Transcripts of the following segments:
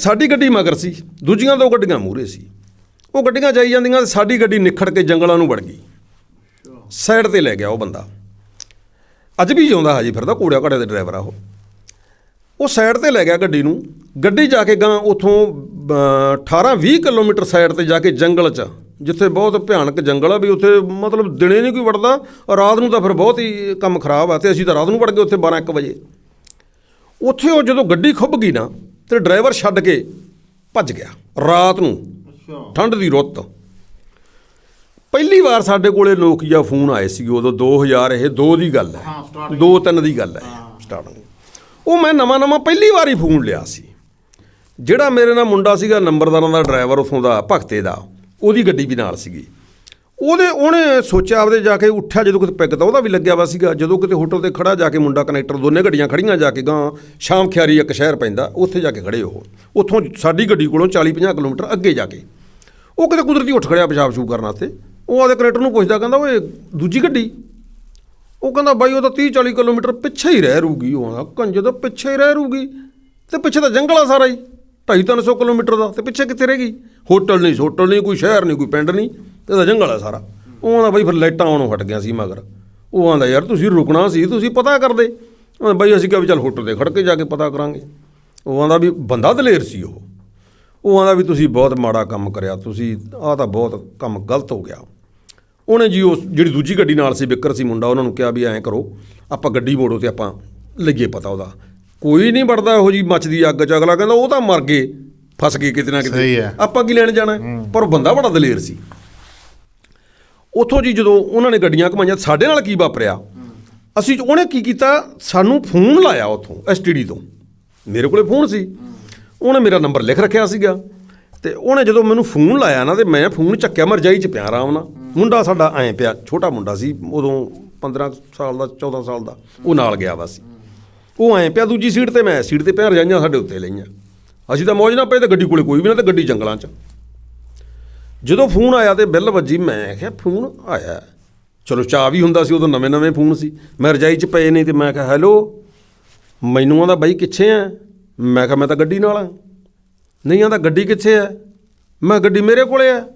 ਸਾਡੀ ਗੱਡੀ ਮਗਰ ਸੀ, ਦੂਜੀਆਂ ਦੋ ਗੱਡੀਆਂ ਮੂਹਰੇ ਸੀ। ਉਹ ਗੱਡੀਆਂ ਜਾਈ ਜਾਂਦੀਆਂ ਤੇ ਸਾਡੀ ਗੱਡੀ ਨਿਖੜ ਕੇ ਜੰਗਲਾਂ ਨੂੰ ਵੜ ਗਈ। ਸਾਈਡ ਤੇ ਲੈ ਗਿਆ ਉਹ ਬੰਦਾ। ਅੱਜ ਵੀ ਜਿਉਂਦਾ ਹਾਜੀ ਫਿਰਦਾ ਕੋੜਿਆ ਘੜੇ ਦੇ ਡਰਾਈਵਰ ਆ ਉਹ। ਉਹ ਸਾਈਡ ਤੇ ਲੈ ਗਿਆ ਗੱਡੀ ਨੂੰ। ਗੱਡੀ ਜਾ ਕੇ ਗਾਂ ਉਥੋਂ 18 20 ਕਿਲੋਮੀਟਰ ਸਾਈਡ ਤੇ ਜਾ ਕੇ ਜੰਗਲ 'ਚ, ਜਿੱਥੇ ਬਹੁਤ ਭਿਆਨਕ ਜੰਗਲ ਆ ਵੀ ਉੱਥੇ ਮਤਲਬ ਦਿਨੇ ਨਹੀਂ ਕੋਈ ਵੜਦਾ, ਰਾਤ ਨੂੰ ਤਾਂ ਫਿਰ ਬਹੁਤ ਹੀ ਕੰਮ ਖਰਾਬ ਆ ਤੇ ਅਸੀਂ ਤਾਂ ਰਾਤ ਨੂੰ ਵੜ ਗਏ ਉੱਥੇ 12 1 ਵਜੇ। ਉੱਥੇ ਉਹ ਜਦੋਂ ਗੱਡੀ ਖੁੱਭ ਗਈ ਨਾ ਤੇ ਡਰਾਈਵਰ ਛੱਡ ਕੇ ਭੱਜ ਗਿਆ ਰਾਤ ਨੂੰ। ਅੱਛਾ। ਠੰਡ ਦੀ ਰੁੱਤ। ਪਹਿਲੀ ਵਾਰ ਸਾਡੇ ਕੋਲੇ ਨੋਕੀਆ ਫੋਨ ਆਏ ਸੀ ਉਦੋਂ 2000 ਇਹ 2 ਦੀ ਗੱਲ ਹੈ। ਹਾਂ, starting। 2 3 ਦੀ ਗੱਲ ਹੈ ਸਟਾਰਟਿੰਗ ਉਹ ਮੈਂ ਨਵਾਂ ਨਵਾਂ ਪਹਿਲੀ ਵਾਰ ਹੀ ਫੋਨ ਲਿਆ ਸੀ। ਜਿਹੜਾ ਮੇਰੇ ਨਾਲ ਮੁੰਡਾ ਸੀਗਾ ਨੰਬਰਦਾਰਾਂ ਦਾ ਡਰਾਈਵਰ ਉਥੋਂ ਦਾ ਭਗਤੇ ਦਾ ਉਹਦੀ ਗੱਡੀ ਵੀ ਨਾਲ ਸੀਗੀ। ਉਹਦੇ ਉਹਨੇ ਸੋਚਿਆ ਆਪਦੇ ਜਾ ਕੇ ਉੱਠਿਆ, ਜਦੋਂ ਕਿਤੇ ਪੈਗ ਤਾਂ ਉਹਦਾ ਵੀ ਲੱਗਿਆ ਵਾ ਸੀਗਾ। ਜਦੋਂ ਕਿਤੇ ਹੋਟਲ ਤੇ ਖੜਾ ਜਾ ਕੇ ਮੁੰਡਾ ਕਨੈਕਟਰ, ਦੋਨੇ ਗੱਡੀਆਂ ਖੜੀਆਂ ਜਾ ਕੇ ਗਾਂ ਸ਼ਾਮ ਖਿਆਰੀ ਇੱਕ ਸ਼ਹਿਰ ਪੈਂਦਾ, ਉੱਥੇ ਜਾ ਕੇ ਖੜੇ ਉਹ। ਉੱਥੋਂ ਸਾਡੀ ਗੱਡੀ ਕੋਲੋਂ 40 50 ਕਿਲੋਮੀਟਰ ਅੱਗੇ ਜਾ ਕੇ। ਉਹ ਕਿਤੇ ਕੁਦਰਤੀ ਉੱਠ ਖੜਿਆ ਪਿਸ਼ਾਬ ਸ਼ੂ ਕਰਨ ਵਾਸਤੇ। ਉਹ ਆਦੇ ਕਨੈਕਟਰ ਨੂੰ ਪੁੱਛਦਾ, ਕਹਿੰਦਾ, ਓਏ, ਦੂਜੀ ਗੱਡੀ? ਉਹ ਕਹਿੰਦਾ, ਬਾਈ, ਉਹ ਤਾਂ 30 40 ਕਿਲੋਮੀਟਰ ਪਿੱਛੇ ਹੀ ਰਹਿ ਰੂਗੀ, ਉਹ ਆਂਦਾ ਕੰਜੇ ਤਾਂ ਪਿੱਛੇ ਹੀ ਰਹਿ ਰੂਗੀ ਤੇ ਪਿੱਛੇ ਤਾਂ ਜੰਗਲ ਆ ਸਾਰਾ ਹੀ। 250 ਕਿਲੋਮੀਟਰ ਦਾ ਤੇ ਪਿੱਛੇ ਕਿੱਥੇ ਰਹਿ ਗਈ? ਹੋਟਲ ਨਹੀਂ ਹੋਟਲ ਨਹੀਂ, ਕੋਈ ਸ਼ਹਿਰ ਨਹੀਂ, ਕੋਈ ਪਿੰਡ ਨਹੀਂ ਤੇ ਤਾਂ ਜੰਗਲ ਆ ਸਾਰਾ। ਉਹ ਆਂਦਾ ਬਾਈ ਫਿਰ ਲਾਈਟਾਂ ਆਉਣੋਂ ਹਟ ਗਿਆ ਸੀ ਮਗਰ। ਉਹ ਆਂਦਾ ਯਾਰ ਤੁਸੀਂ ਰੁਕਣਾ ਸੀ, ਤੁਸੀਂ ਪਤਾ ਕਰਦੇ। ਉਹ ਬਾਈ ਅਸੀਂ ਕਿਹਾ ਵੀ ਚੱਲ ਹੋਟਲ ਤੇ ਖੜ ਕੇ ਜਾ ਕੇ ਪਤਾ ਕਰਾਂਗੇ। ਉਹ ਆਂਦਾ ਵੀ ਬੰਦਾ ਦਲੇਰ ਸੀ ਉਹ। ਉਹ ਆਂਦਾ ਵੀ ਤੁਸੀਂ ਬਹੁਤ ਮਾੜਾ ਕੰਮ ਕਰਿਆ, ਤੁਸੀਂ ਆਹ ਤਾਂ ਬਹੁਤ ਕੰਮ ਗਲਤ ਹੋ ਗਿਆ। ਉਹਨੇ ਜੀ ਉਸ, ਜਿਹੜੀ ਦੂਜੀ ਗੱਡੀ ਨਾਲ ਸੀ, ਬਿੱਕਰ ਸੀ ਮੁੰਡਾ, ਉਹਨਾਂ ਨੂੰ ਕਿਹਾ ਵੀ ਐਂ ਕਰੋ, ਆਪਾਂ ਗੱਡੀ ਮੋੜੋ ਤੇ ਆਪਾਂ ਲਈਏ ਪਤਾ ਉਹਦਾ। ਕੋਈ ਨਹੀਂ ਵੜਦਾ ਇਹੋ ਜੀ ਮੱਚਦੀ ਅੱਗ ਚ ਅਗਲਾ ਕਹਿੰਦਾ ਉਹ ਤਾਂ ਮਰ ਗਏ ਫਸ ਗਏ ਕਿਤੇ ਨਾ ਕਿਤੇ। ਆਪਾਂ ਕੀ ਲੈਣ ਜਾਣਾ? ਪਰ ਉਹ ਬੰਦਾ ਬੜਾ ਦਲੇਰ ਸੀ। ਉੱਥੋਂ ਜੀ ਜਦੋਂ ਉਹਨਾਂ ਨੇ ਗੱਡੀਆਂ ਘਮਾਈਆਂ ਸਾਡੇ ਨਾਲ ਕੀ ਵਾਪਰਿਆ? ਅਸੀਂ ਉਹਨੇ ਕੀ ਕੀਤਾ? ਸਾਨੂੰ ਫੋਨ ਲਾਇਆ ਉੱਥੋਂ ਐਸਟੀਡੀ ਤੋਂ। ਮੇਰੇ ਕੋਲੇ ਫੋਨ ਸੀ। ਉਹਨੇ ਮੇਰਾ ਨੰਬਰ ਲਿਖ ਰੱਖਿਆ ਸੀਗਾ। ਤੇ ਉਹਨੇ ਜਦੋਂ ਮੈਨੂੰ ਫੋਨ ਲਾਇਆ ਨਾ ਤੇ ਮੈਂ ਫੋਨ ਚੱਕਿਆ ਮੈਂ ਰਜਾਈ ਚ ਪਿਆ ਆਰਾਮ ਨਾਲ। ਮੁੰਡਾ ਸਾਡਾ ਐਂ ਪਿਆ ਛੋਟਾ ਮੁੰਡਾ ਸੀ ਉਦੋਂ 15 ਸਾਲ ਦਾ 14 ਸਾਲ ਦਾ। ਉਹ ਨਾਲ ਗਿਆ ਵਾ ਸੀ। ਉਹ ਐਂ ਪਿਆ ਦੂਜੀ ਸੀਟ ਤੇ ਮੈਂ, ਸੀਟ ਤੇ ਪਿਆ ਰਜਾਈਆਂ ਸਾਡੇ ਉੱਤੇ ਲਈਆਂ। ਅਸੀਂ ਤਾਂ ਮੌਜ ਨਾ ਪਏ ਤੇ ਗੱਡੀ ਕੋਲੇ ਕੋਈ ਵੀ ਨਾ ਤੇ ਗੱਡੀ ਜੰਗਲਾਂ 'ਚ। ਜਦੋਂ ਫੋਨ ਆਇਆ ਤੇ ਬਿੱਲ ਵੱਜੀ, ਮੈਂ ਕਿਹਾ ਫੋਨ ਆਇਆ। ਚਲੋ ਚਾਹ ਵੀ ਹੁੰਦਾ ਸੀ, ਉਦੋਂ ਨਵੇਂ ਨਵੇਂ ਫੋਨ ਸੀ। ਮੈਂ ਰਜਾਈ 'ਚ ਪਏ ਨਹੀਂ ਤੇ ਮੈਂ ਕਿਹਾ, ਹੈਲੋ, ਮੈਨੂੰ ਆਂਦਾ ਬਾਈ ਕਿੱਥੇ ਆ ਮੈਂ ਕਿਹਾ, ਮੈਂ ਤਾਂ ਗੱਡੀ ਨਾਲ ਆ। ਨਹੀਂ ਆਂਦਾ, ਗੱਡੀ ਕਿੱਥੇ ਆ ਮੈਂ ਗੱਡੀ ਮੇਰੇ ਕੋਲੇ ਆ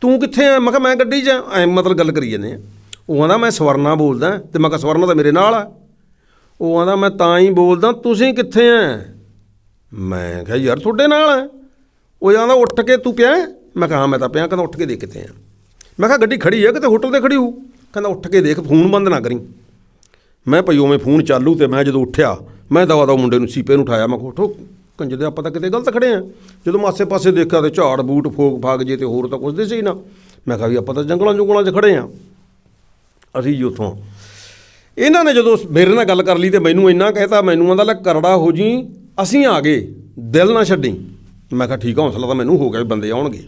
ਤੂੰ ਕਿੱਥੇ ਆ ਮੈਂ ਕਿਹਾ, ਮੈਂ ਗੱਡੀ 'ਚ ਆ। ਐਂ ਮਤਲਬ ਗੱਲ ਕਰੀ ਜਾਂਦੇ ਆ। ਉਹ ਆਂਦਾ, ਮੈਂ ਸਵਰਨਾ ਬੋਲਦਾ ਤੇ ਮੈਂ ਕਿਹਾ, ਸਵਰਨਾ ਤਾਂ ਮੇਰੇ ਨਾਲ ਆ। ਉਹ ਆਂਦਾ, ਮੈਂ ਤਾਂ ਹੀ ਬੋਲਦਾ, ਤੁਸੀਂ ਕਿੱਥੇ ਆ ਮੈਂ ਕਿਹਾ, ਯਾਰ, ਤੁਹਾਡੇ ਨਾਲ ਆ ਉਹ ਆਂਦਾ, ਉੱਠ ਕੇ ਤੂੰ ਪਿਆ ਮੈਂ ਕਿਹਾ ਮੈਂ ਤਾਂ ਪਿਆ। ਕਹਿੰਦਾ, ਉੱਠ ਕੇ ਦੇਖ ਕਿੱਥੇ ਆ? ਮੈਂ ਕਿਹਾ, ਗੱਡੀ ਖੜੀ ਹੈ ਕਿਤੇ ਹੋਟਲ ਤੇ ਖੜੀ ਹੋ? ਕਹਿੰਦਾ, ਉੱਠ ਕੇ ਦੇਖ, ਫੋਨ ਬੰਦ ਨਾ ਕਰੀ। ਮੈਂ ਭਈ ਉਵੇਂ ਫੋਨ ਚਾਲੂ ਤੇ ਮੈਂ ਜਦੋਂ ਉੱਠਿਆ, ਮੈਂ ਦਵਾ ਦਵਾ ਮੁੰਡੇ ਨੂੰ ਸੀਪੇ ਨੂੰ ਉਠਾਇਆ, ਮੈਂ ਕਿਹਾ, ਉਠੋ ਕੰਜੇ ਦੇ ਆਪਾਂ ਤਾਂ ਕਿਤੇ ਗਲਤ ਖੜੇ ਆ। ਜਦੋਂ ਮੈਂ ਆਸੇ ਪਾਸੇ ਦੇਖਿਆ ਤੇ ਝਾੜ ਬੂਟ, ਫੋਕ ਫਾਕ ਜੇ ਤੇ ਹੋਰ ਤਾਂ ਕੁਝ ਦੇ ਸੀ ਨਾ। ਮੈਂ ਕਿਹਾ ਵੀ ਆਪਾਂ ਤਾਂ ਜੰਗਲਾਂ ਜੁੰਗਲਾਂ 'ਚ ਖੜੇ ਆ। ਅਸੀਂ ਜੀ ਉੱਥੋਂ ਇਹਨਾਂ ਨੇ ਜਦੋਂ ਮੇਰੇ ਨਾਲ ਗੱਲ ਕਰ ਲਈ ਤੇ ਮੈਨੂੰ ਇੰਨਾ ਕਹਿਤਾ, ਮੈਨੂੰ ਆਂਦਾ ਲੈ ਕਰੜਾ ਹੋ ਜੀ, ਅਸੀਂ ਆ ਗਏ, ਦਿਲ ਨਾ ਛੱਡੀ। ਮੈਂ ਕਿਹਾ, ਠੀਕ ਆ, ਹੌਸਲਾ ਤਾਂ ਮੈਨੂੰ ਹੋ ਗਿਆ ਵੀ ਬੰਦੇ ਆਉਣਗੇ।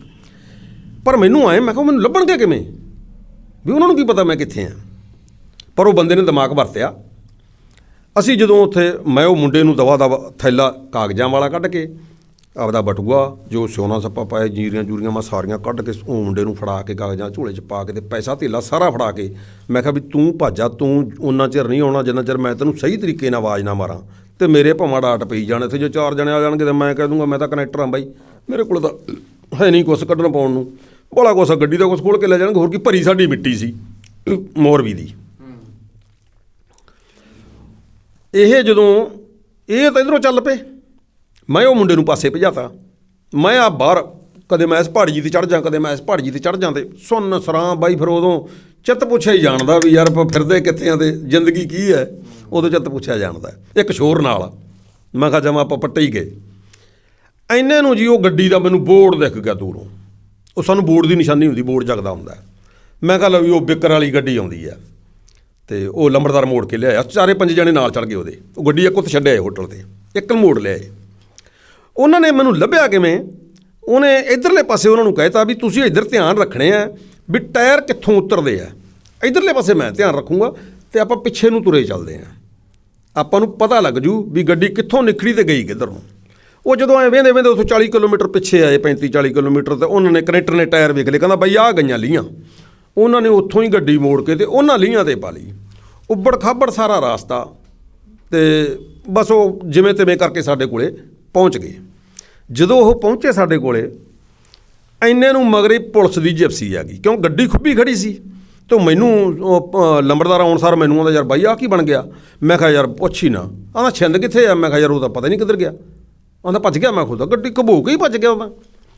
ਪਰ ਮੈਨੂੰ ਆਏ, ਮੈਂ ਕਿਹਾ, ਮੈਨੂੰ ਲੱਭਣਗੇ ਕਿਵੇਂ? ਵੀ ਉਹਨਾਂ ਨੂੰ ਕੀ ਪਤਾ ਮੈਂ ਕਿੱਥੇ ਆ। ਪਰ ਉਹ ਬੰਦੇ ਨੇ ਦਿਮਾਗ ਵਰਤਿਆ। ਅਸੀਂ ਜਦੋਂ ਉੱਥੇ, ਮੈਂ ਉਹ ਮੁੰਡੇ ਨੂੰ ਦਵਾ ਦਵਾ ਥੈਲਾ ਕਾਗਜ਼ਾਂ ਵਾਲਾ ਕੱਢ ਕੇ ਆਪਦਾ ਬਟੂਆ ਜੋ ਸੋਨਾ ਸੱਪਾ ਪਾਏ ਜੀਰੀਆਂ ਜੂਰੀਆਂ ਮੈਂ ਸਾਰੀਆਂ ਕੱਢ ਕੇ ਉਹ ਮੁੰਡੇ ਨੂੰ ਫੜਾ ਕੇ ਕਾਗਜ਼ਾਂ ਝੋਲੇ 'ਚ ਪਾ ਕੇ ਤੇ ਪੈਸਾ ਧੇਲਾ ਸਾਰਾ ਫੜਾ ਕੇ ਮੈਂ ਕਿਹਾ ਵੀ ਤੂੰ ਭਾਜਾ ਤੂੰ ਉਹਨਾਂ ਚਿਰ ਨਹੀਂ ਆਉਣਾ ਜਿੰਨਾ ਚਿਰ ਮੈਂ ਤੈਨੂੰ ਸਹੀ ਤਰੀਕੇ ਨਾਲ ਆਵਾਜ਼ ਨਾ ਮਾਰਾਂ। ਤੇ ਮੇਰੇ ਭਵਾਂ ਡਾਟ ਪਈ ਜਾਣ ਇੱਥੇ ਜੇ ਚਾਰ ਜਣੇ ਆ ਜਾਣਗੇ ਤੇ ਮੈਂ ਕਹਿ ਦੂੰਗਾ ਮੈਂ ਤਾਂ ਕਨੈਕਟਰ ਹਾਂ ਬਾਈ। ਮੇਰੇ ਕੋਲ ਤਾਂ ਹੈ ਨਹੀਂ ਕੁਛ ਕੱਢਣ ਪਾਉਣ ਨੂੰ। ਬੜਾ ਕੁਛ ਗੱਡੀ ਦਾ ਕੁਛ ਖੋਲ ਕੇ ਲੈ ਜਾਣਗੇ ਹੋਰ ਕੀ ਭਰੀ ਸਾਡੀ ਮਿੱਟੀ ਸੀ ਮੋਰਬੀ ਦੀ। ਇਹ ਜਦੋਂ ਇਹ ਤਾਂ ਇਧਰੋਂ ਚੱਲ ਪਏ। ਮੈਂ ਉਹ ਮੁੰਡੇ ਨੂੰ ਪਾਸੇ ਭਜਾਤਾ। ਮੈਂ ਆ ਬਾਹਰ, ਕਦੇ ਮੈਂ ਇਸ ਪਹਾੜੀ ਜੀ ਤੇ ਚੜ ਜਾਂ, ਕਦੇ ਮੈਂ ਇਸ ਪਹਾੜੀ ਜੀ ਤੇ ਚੜ ਜਾਂ ਤੇ ਸੁੰਨ ਸਰਾਂ ਬਾਈ ਫਿਰ ਉਦੋਂ ਚਿੱਤ ਪੁੱਛਿਆ ਹੀ ਜਾਣਦਾ ਵੀ ਯਾਰ ਆਪਾਂ ਫਿਰਦੇ ਕਿੱਥੇ ਆ ਤੇ ਜ਼ਿੰਦਗੀ ਕੀ ਹੈ? ਉਦੋਂ ਚਿੱਤ ਪੁੱਛਿਆ ਜਾਣਦਾ ਇੱਕ ਸ਼ੋਰ ਨਾਲ। ਮੈਂ ਕਿਹਾ ਜਮਾ ਆਪਾਂ ਪੱਟੇ ਹੀ ਗਏ। ਐਨੇ ਨੂੰ ਜੀ ਉਹ ਗੱਡੀ ਦਾ ਮੈਨੂੰ ਬੋਰਡ ਦਿਖ ਗਿਆ ਦੂਰੋਂ। ਉਹ ਸਾਨੂੰ ਬੋਰਡ ਦੀ ਨਿਸ਼ਾਨੀ ਹੁੰਦੀ, ਬੋਰਡ ਜਗਦਾ ਹੁੰਦਾ ਮੈਂ ਕਿਹਾ ਲਓ ਵੀ ਉਹ ਬਿਕਰ ਵਾਲੀ ਗੱਡੀ ਆਉਂਦੀ ਆ ਤੇ ਉਹ ਲੰਬੜਦਾਰ ਮੋੜ ਕੇ ਲਿਆਇਆ। ਚਾਰੇ ਪੰਜ ਜਣੇ ਨਾਲ ਚੜ ਗਏ ਉਹਦੇ। ਉਹ ਗੱਡੀ ਇੱਕ ਉੱਥੇ ਛੱਡਿਆ ਹੋਟਲ ਤੇ। ਇੱਕ ਨੂੰ ਮੋੜ ਲਿਆਏ। ਉਹਨਾਂ ਨੇ ਮੈਨੂੰ ਲੱਭਿਆ ਕਿਵੇਂ? ਉਹਨੇ ਇਧਰਲੇ ਪਾਸੇ ਉਹਨਾਂ ਨੂੰ ਕਹਿਤਾ ਵੀ ਤੁਸੀਂ ਇੱਧਰ ਧਿਆਨ ਰੱਖਣੇ ਆ ਵੀ ਟਾਇਰ ਕਿੱਥੋਂ ਉਤਰਦੇ ਆ। ਇਧਰਲੇ ਪਾਸੇ ਮੈਂ ਧਿਆਨ ਰੱਖੂੰਗਾ ਤੇ ਆਪਾਂ ਪਿੱਛੇ ਨੂੰ ਤੁਰੇ ਚੱਲਦੇ ਆ। ਆਪਾਂ ਨੂੰ ਪਤਾ ਲੱਗ ਜੂ ਵੀ ਗੱਡੀ ਕਿੱਥੋਂ ਨਿਕਲੀ ਤੇ ਗਈ ਕਿੱਧਰ। ਨੂੰ ਉਹ ਜਦੋਂ ਐ ਵੇਂਦੇ ਵੇਂਦੇ ਉੱਥੋਂ 40 ਕਿਲੋਮੀਟਰ ਪਿੱਛੇ ਆਏ 35 40 ਕਿਲੋਮੀਟਰ ਤੇ ਉਹਨਾਂ ਨੇ ਕਨੈਕਟਰ ਨੇ ਟਾਇਰ ਵੇਖ ਲਏ, ਕਹਿੰਦਾ ਬਈ ਆਹ ਗਈਆਂ ਲੀਆਂ ਉਹਨਾਂ ਨੇ ਉੱਥੋਂ ਹੀ ਗੱਡੀ ਮੋੜ ਕੇ ਤੇ ਉਹਨਾਂ ਲੀਆਂ ਤੇ ਪਾ ਲਈ। ਉੱਬੜ ਖਾਬੜ ਸਾਰਾ ਰਾਸਤਾ ਤੇ ਬਸ ਉਹ ਜਿਵੇਂ ਤਿਵੇਂ ਕਰਕੇ ਸਾਡੇ ਕੋਲੇ ਪਹੁੰਚ ਗਏ। ਜਦੋਂ ਉਹ ਪਹੁੰਚੇ ਸਾਡੇ ਕੋਲੇ ਇੰਨੇ ਨੂੰ ਮਗਰੇ ਪੁਲਿਸ ਦੀ ਜਿਪਸੀ ਆ ਗਈ। ਕਿਉਂ? ਗੱਡੀ ਖੁੱਬੀ ਖੜੀ ਸੀ। ਤੇ ਮੈਨੂੰ ਉਹ, ਅ, ਲੰਬੜਦਾਰ ਆਉਣ ਸਾਰ ਮੈਨੂੰ ਆਂਦਾ ਯਾਰ ਬਾਈ ਆ ਕੀ ਬਣ ਗਿਆ? ਮੈਂ ਕਿਹਾ ਯਾਰ ਪੁੱਛ ਹੀ ਨਾ। ਆਂਦਾ ਛਿੰਦ ਕਿੱਥੇ ਆ? ਮੈਂ ਕਿਹਾ ਯਾਰ ਉਹ ਤਾਂ ਪਤਾ ਨਹੀਂ ਕਿੱਧਰ ਗਿਆ। ਆਂਦਾ ਭੱਜ ਗਿਆ? ਮੈਂ ਖੁਦ ਗੱਡੀ ਘਬੋ ਕੇ ਹੀ ਭੱਜ ਗਿਆ ਉਹਦਾ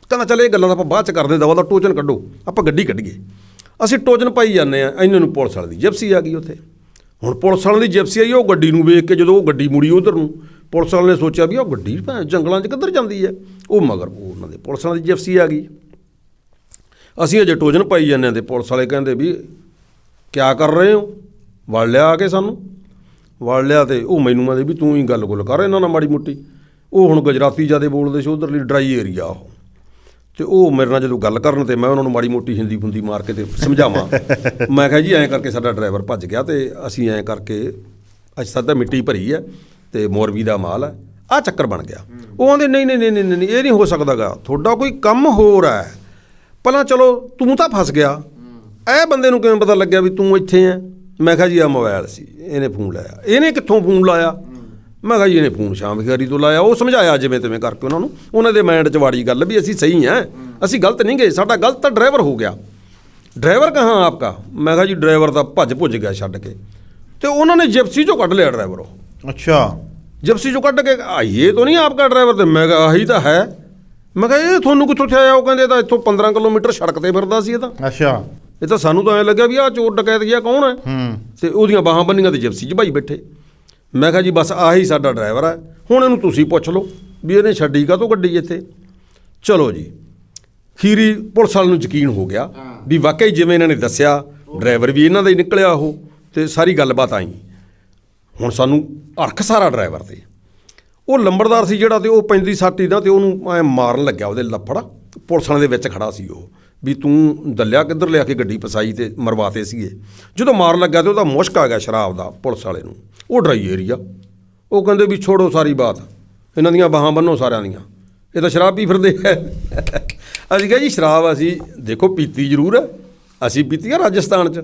ਕਹਿੰਦਾ ਚੱਲ ਇਹ ਗੱਲਾਂ ਤਾਂ ਆਪਾਂ ਬਾਅਦ ਚ ਕਰਦੇ ਦਵਾ ਦਾ ਟੋਚਨ ਕੱਢੋ। ਆਪਾਂ ਗੱਡੀ ਕੱਢੀਏ ਅਸੀਂ ਟੋਚਨ ਪਾਈ ਜਾਂਦੇ ਆ ਇਹਨਾਂ ਨੂੰ ਪੁਲਿਸ ਵਾਲੇ ਦੀ ਜਿਪਸੀ ਆ ਗਈ ਉੱਥੇ। ਹੁਣ ਪੁਲਿਸ ਵਾਲੇ ਦੀ ਜਿਪਸੀ ਆਈ ਉਹ ਗੱਡੀ ਨੂੰ ਵੇਖ ਕੇ ਜਦੋਂ ਉਹ ਗੱਡੀ ਮੁੜੀ ਉਧਰ ਨੂੰ ਪੁਲਿਸ ਵਾਲਿਆਂ ਨੇ ਸੋਚਿਆ ਵੀ ਉਹ ਗੱਡੀ ਜੰਗਲਾਂ 'ਚ ਕਿੱਧਰ ਜਾਂਦੀ ਹੈ ਉਹ ਮਗਰ ਉਹ ਉਹਨਾਂ ਦੇ ਪੁਲਿਸ ਵਾਲਿਆਂ ਦੀ ਜਿਪਸੀ ਆ ਗਈ। ਅਸੀਂ ਅਜੇ ਟੋਜਨ ਪਾਈ ਜਾਂਦੇ ਤੇ ਪੁਲਿਸ ਵਾਲੇ ਕਹਿੰਦੇ ਵੀ ਕਿਆ ਕਰ ਰਹੇ ਹੋ? ਵੜ ਲਿਆ ਆ ਕੇ ਸਾਨੂੰ। ਵੜ ਲਿਆ ਤੇ ਉਹ ਮੈਨੂੰ ਆਂਦੇ ਵੀ ਤੂੰ ਹੀ ਗੱਲ ਗੁੱਲ ਕਰ ਇਹਨਾਂ ਨਾਲ ਮਾੜੀ ਮੁੱਟੀ। ਉਹ ਹੁਣ ਗੁਜਰਾਤੀ ਜਿਆਦੇ ਬੋਲਦੇ ਸੀ ਉਧਰਲੀ ਡਰਾਈ ਏਰੀਆ ਉਹ। ਤੇ ਉਹ ਮੇਰੇ ਨਾਲ ਜਦੋਂ ਗੱਲ ਕਰਨ ਤੇ ਮੈਂ ਉਹਨਾਂ ਨੂੰ ਮਾੜੀ ਮੋਟੀ ਹਿੰਦੀ ਫੁੰਦੀ ਮਾਰ ਕੇ ਤੇ ਸਮਝਾਵਾਂ। ਮੈਂ ਕਿਹਾ ਜੀ ਐਂ ਕਰਕੇ ਸਾਡਾ ਡਰਾਈਵਰ ਭੱਜ ਗਿਆ ਤੇ ਅਸੀਂ ਐਂ ਕਰਕੇ ਅੱਜ ਸਾਡਾ ਮਿੱਟੀ ਭਰੀ ਹੈ ਤੇ ਮੋਰਬੀ ਦਾ ਮਾਲ ਹੈ ਆ ਚੱਕਰ ਬਣ ਗਿਆ। ਉਹ ਆਂਦੇ ਨਹੀਂ ਨਹੀਂ ਨਹੀਂ ਨਹੀਂ ਨਹੀਂ, ਇਹ ਨਹੀਂ ਹੋ ਸਕਦਾਗਾ। ਤੁਹਾਡਾ ਕੋਈ ਕੰਮ ਹੋਰ ਹੈ। ਪਹਿਲਾਂ ਚਲੋ, ਤੂੰ ਤਾਂ ਫਸ ਗਿਆ। ਇਹ ਬੰਦੇ ਨੂੰ ਕਿਵੇਂ ਪਤਾ ਲੱਗਿਆ ਵੀ ਤੂੰ ਇੱਥੇ ਐ ਮੈਂ ਕਿਹਾ ਜੀ ਆ ਮੋਬਾਈਲ ਸੀ, ਇਹਨੇ ਫੋਨ ਲਾਇਆ। ਇਹਨੇ ਕਿੱਥੋਂ ਫੋਨ ਲਾਇਆ? ਮੈਂ ਕਿਹਾ ਜੀ, ਇਹਨੇ ਫੋਨ ਸ਼ਾਮ ਖਿਆਰੀ ਤੋਂ ਲਾਇਆ। ਉਹ ਸਮਝਾਇਆ ਜਿਵੇਂ ਤਿਵੇਂ ਕਰਕੇ ਉਹਨਾਂ ਨੂੰ। ਉਹਨਾਂ ਦੇ ਮਾਈਂਡ 'ਚ ਵਾੜੀ ਗੱਲ ਵੀ ਅਸੀਂ ਸਹੀ ਐ ਅਸੀਂ ਗਲਤ ਨਹੀਂ ਗਏ। ਸਾਡਾ ਗਲਤ ਤਾਂ ਡਰਾਈਵਰ ਹੋ ਗਿਆ। ਡਰਾਈਵਰ ਕਹਾਂ ਆਪਕਾ? ਮੈਂ ਕਿਹਾ ਜੀ ਡਰਾਈਵਰ ਤਾਂ ਭੱਜ ਭੁੱਜ ਗਿਆ ਛੱਡ ਕੇ। ਤੇ ਉਹਨਾਂ ਨੇ ਜਿਪਸੀ ਚੋਂ ਕੱਢ ਲਿਆ ਡਰਾਈਵਰ ਉਹ। ਅੱਛਾ। ਜਿਪਸੀ ਚੋਂ ਕੱਢ ਕੇ ਆ ਇਹ ਤਾਂ ਨਹੀਂ ਆਪਕਾ ਡਰਾਈਵਰ ਤੇ ਮੈਂ ਕਿਹਾ ਆਹੀ ਤਾਂ ਹੈ। ਮੈਂ ਕਿਹਾ ਇਹ ਤੁਹਾਨੂੰ ਕਿੱਥੋਂ ਆਇਆ ਉਹ ਕਹਿੰਦੇ ਇਹ ਤਾਂ ਇੱਥੋਂ 15 ਕਿਲੋਮੀਟਰ ਸੜਕ ਤੇ ਫਿਰਦਾ ਸੀ ਇਹ ਤਾਂ। ਅੱਛਾ। ਇਹ ਤਾਂ ਸਾਨੂੰ ਤਾਂ ਐ ਲੱਗਿਆ ਵੀ ਆਹ ਚੋਰ ਡਕੈਤ ਗਿਆ ਕੌਣ ਹੈ? ਹੂੰ। ਤੇ ਉਹਦੀਆਂ ਬਾਹਾਂ ਬੰਨੀਆਂ ਤੇ ਜਿਪਸੀ 'ਚ ਭਾਈ ਬੈਠੇ। ਮੈਂ ਕਿਹਾ ਜੀ ਬਸ ਆਹੀ ਸਾਡਾ ਡਰਾਈਵਰ ਹੈ। ਹੁਣ ਇਹਨੂੰ ਤੁਸੀਂ ਪੁੱਛ ਲਓ ਵੀ ਇਹਨੇ ਛੱਡੀ ਕਾ ਤੋਂ ਗੱਡੀ ਇੱਥੇ? ਚਲੋ ਜੀ। ਖੀਰੀ ਪੁਲਿਸ ਵਾਲ ਨੂੰ ਯਕੀਨ ਹੋ ਗਿਆ ਵੀ ਵਾਕਈ ਜਿਵੇਂ ਇਹਨਾਂ ਨੇ ਦੱਸਿਆ ਡਰਾਈਵਰ ਵੀ ਇਹਨਾਂ ਦਾ ਹੀ ਨਿਕਲਿਆ ਉਹ। ਤੇ ਸਾਰੀ ਗੱਲਬਾਤ ਆਈ। ਹੁਣ ਸਾਨੂੰ ਅਰਖ ਸਾਰਾ ਡਰਾਈਵਰ ਤੇ। ਉਹ ਲੰਬੜਦਾਰ ਸੀ ਜਿਹੜਾ ਤੇ ਉਹ ਪੈਂਦੀ ਸਾਟੀ ਦਾ ਤੇ ਉਹਨੂੰ ਐ ਮਾਰਨ ਲੱਗਿਆ ਉਹਦੇ ਲੱਫੜ। ਪੁਲਿਸ ਵਾਲੇ ਦੇ ਵਿੱਚ ਖੜਾ ਸੀ ਉਹ, ਵੀ ਤੂੰ ਦੱਲਿਆ ਕਿੱਧਰ ਲਿਆ ਕੇ ਗੱਡੀ ਫਸਾਈ ਤੇ ਮਰਵਾਤੇ ਸੀਗੇ। ਜਦੋਂ ਮਾਰਨ ਲੱਗਾ ਤੇ ਉਹਦਾ ਮੁਸ਼ਕ ਆ ਗਿਆ ਸ਼ਰਾਬ ਦਾ ਪੁਲਿਸ ਵਾਲੇ ਨੂੰ। ਉਹ ਡਰਾਈ ਏਰੀਆ। ਉਹ ਕਹਿੰਦੇ ਵੀ ਛੋੜੋ ਸਾਰੀ ਬਾਤ। ਇਹਨਾਂ ਦੀਆਂ ਬਾਹਾਂ ਬੰਨੋ ਸਾਰਿਆਂ ਦੀਆਂ। ਇਹ ਤਾਂ ਸ਼ਰਾਬ ਪੀ ਫਿਰਦੇ ਐ ਅਸੀਂ ਕਿਹਾ ਜੀ, ਸ਼ਰਾਬ ਅਸੀਂ ਦੇਖੋ ਪੀਤੀ ਜ਼ਰੂਰ ਹੈ। ਅਸੀਂ ਪੀਤੀ ਆ ਰਾਜਸਥਾਨ 'ਚ।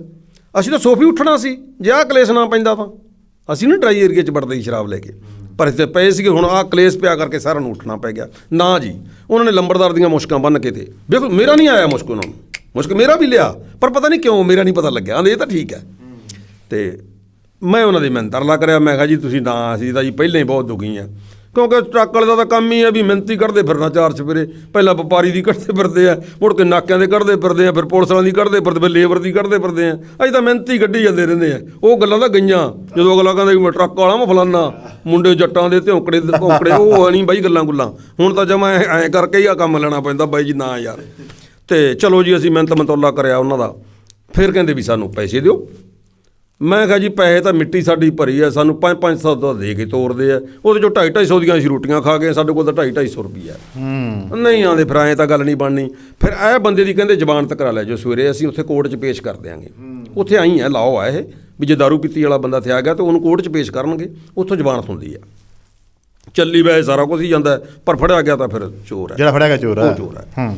ਅਸੀਂ ਤਾਂ ਸੋਫੀ ਉੱਠਣਾ ਸੀ, ਜੇ ਆਹ ਕਲੇਸ਼ ਨਾ ਪੈਂਦਾ ਤਾਂ। ਅਸੀਂ ਨਾ ਡਰਾਈ ਏਰੀਆ 'ਚ ਵੜਦੇ ਸੀ ਸ਼ਰਾਬ ਲੈ ਕੇ। ਪਰ ਇੱਥੇ ਪਏ ਸੀਗੇ, ਹੁਣ ਆਹ ਕਲੇਸ਼ ਪਿਆ ਕਰਕੇ ਸਾਰਿਆਂ ਨੂੰ ਉੱਠਣਾ ਪੈ ਗਿਆ। ਨਾ ਜੀ, ਉਹਨਾਂ ਨੇ ਲੰਬੜਦਾਰ ਦੀਆਂ ਮੁਸ਼ਕਾਂ ਬੰਨ ਕੇ ਤੇ। ਬਿਲਕੁਲ ਮੇਰਾ ਨਹੀਂ ਆਇਆ ਮੁਸ਼ਕ ਉਹਨਾਂ ਨੂੰ। ਮੁਸ਼ਕ ਮੇਰਾ ਵੀ ਲਿਆ, ਪਰ ਪਤਾ ਨਹੀਂ ਕਿਉਂ ਮੇਰਾ ਨਹੀਂ ਪਤਾ ਲੱਗਿਆ। ਆਂਦੇ ਇਹ ਤਾਂ ਠੀਕ ਹੈ। ਤੇ ਮੈਂ ਉਹਨਾਂ ਦੀ ਮਿਹਨਤ ਤਰਲਾ ਕਰਿਆ, ਮੈਂ ਕਿਹਾ ਜੀ, ਤੁਸੀਂ ਨਾ ਅਸੀਂ ਤਾਂ ਜੀ, ਪਹਿਲਾਂ ਹੀ ਬਹੁਤ ਦੁਖੀ ਆ। ਕਿਉਂਕਿ ਟਰੱਕ ਵਾਲੇ ਦਾ ਤਾਂ ਕੰਮ ਹੀ ਹੈ ਵੀ ਮਿਹਨਤੀ ਕੱਢਦੇ ਫਿਰਨਾ ਚਾਰ ਚਪੇਰੇ ਪਹਿਲਾਂ ਵਪਾਰੀ ਦੀ ਕੱਢਦੇ ਫਿਰਦੇ ਆ, ਮੁੜ ਕੇ ਨਾਕਿਆਂ ਦੇ ਕੱਢਦੇ ਫਿਰਦੇ ਆ, ਫਿਰ ਪੁਲਿਸ ਵਾਲਿਆਂ ਦੀ ਕੱਢਦੇ ਫਿਰਦੇ, ਫਿਰ ਲੇਬਰ ਦੀ ਕੱਢਦੇ ਫਿਰਦੇ ਆ। ਅਸੀਂ ਤਾਂ ਮਿਹਨਤੀ ਕੱਢੀ ਜਾਂਦੇ ਰਹਿੰਦੇ ਆ। ਉਹ ਗੱਲਾਂ ਤਾਂ ਗਈਆਂ। ਜਦੋਂ ਅਗਲਾ ਕਹਿੰਦਾ ਵੀ ਮੈਂ ਟਰੱਕ ਵਾਲਾ ਮੈਂ ਫਲਾਨਾ, ਮੁੰਡੇ ਜੱਟਾਂ ਦੇ ਧੌਂਕੜੇ ਧੌਂਕੜੇ, ਉਹ ਨਹੀਂ ਬਾਈ ਗੱਲਾਂ ਗੁੱਲਾਂ ਹੁਣ ਤਾਂ ਜਮਾ ਐਂ ਕਰਕੇ ਹੀ ਆ ਕੰਮ ਲੈਣਾ ਪੈਂਦਾ ਬਾਈ ਜੀ, ਨਾ ਯਾਰ। ਤੇ ਚਲੋ ਜੀ, ਅਸੀਂ ਮਿਹਨਤ ਮਤੌਲਾ ਕਰਿਆ ਉਹਨਾਂ ਦਾ। ਫਿਰ ਕਹਿੰਦੇ ਵੀ ਸਾਨੂੰ ਪੈਸੇ ਦਿਓ। ਮੈਂ ਕਿਹਾ ਜੀ ਪੈਸੇ ਤਾਂ ਮਿੱਟੀ ਸਾਡੀ ਭਰੀ ਆ ਸਾਨੂੰ 5-500 ਦਾ ਦੇ ਕੇ ਤੋਰਦੇ ਆ। ਉਹਦੇ ਚੋਂ 2.5 ਦੀਆਂ ਅਸੀਂ ਰੋਟੀਆਂ ਖਾ ਗਏ ਸਾਡੇ ਕੋਲ ਤਾਂ 2.5 ਰੁਪਈਆ ਹੂੰ। ਨਹੀਂ ਆਂਦੇ ਫਿਰ ਐਂ ਤਾਂ ਗੱਲ ਨਹੀਂ ਬਣਨੀ। ਫਿਰ ਇਹ ਬੰਦੇ ਦੀ ਕਹਿੰਦੇ ਜ਼ਬਾਨਤ ਕਰਾ ਲੈ ਜੋ ਸਵੇਰੇ ਅਸੀਂ ਉੱਥੇ ਕੋਰਟ 'ਚ ਪੇਸ਼ ਕਰ ਦਿਆਂਗੇ। ਉੱਥੇ ਆਈ ਹੈ ਲਾਓ ਆ ਇਹ ਵੀ ਜੇ ਦਾਰੂ ਪੀਤੀ ਵਾਲਾ ਬੰਦਾ ਇੱਥੇ ਆ ਗਿਆ ਤਾਂ ਉਹਨੂੰ ਕੋਰਟ 'ਚ ਪੇਸ਼ ਕਰਨਗੇ ਉੱਥੋਂ ਜ਼ਬਾਨਤ ਹੁੰਦੀ ਆ ਚੱਲੀ ਵੈ ਸਾਰਾ ਕੁਝ ਹੀ ਜਾਂਦਾ ਹੈ, ਪਰ ਫੜਿਆ ਗਿਆ ਤਾਂ ਫਿਰ ਚੋਰ ਹੈ ਜਿਹੜਾ ਫੜਿਆ ਗਿਆ ਚੋਰ ਆ ਉਹ ਚੋਰ ਹੈ। ਹੂੰ।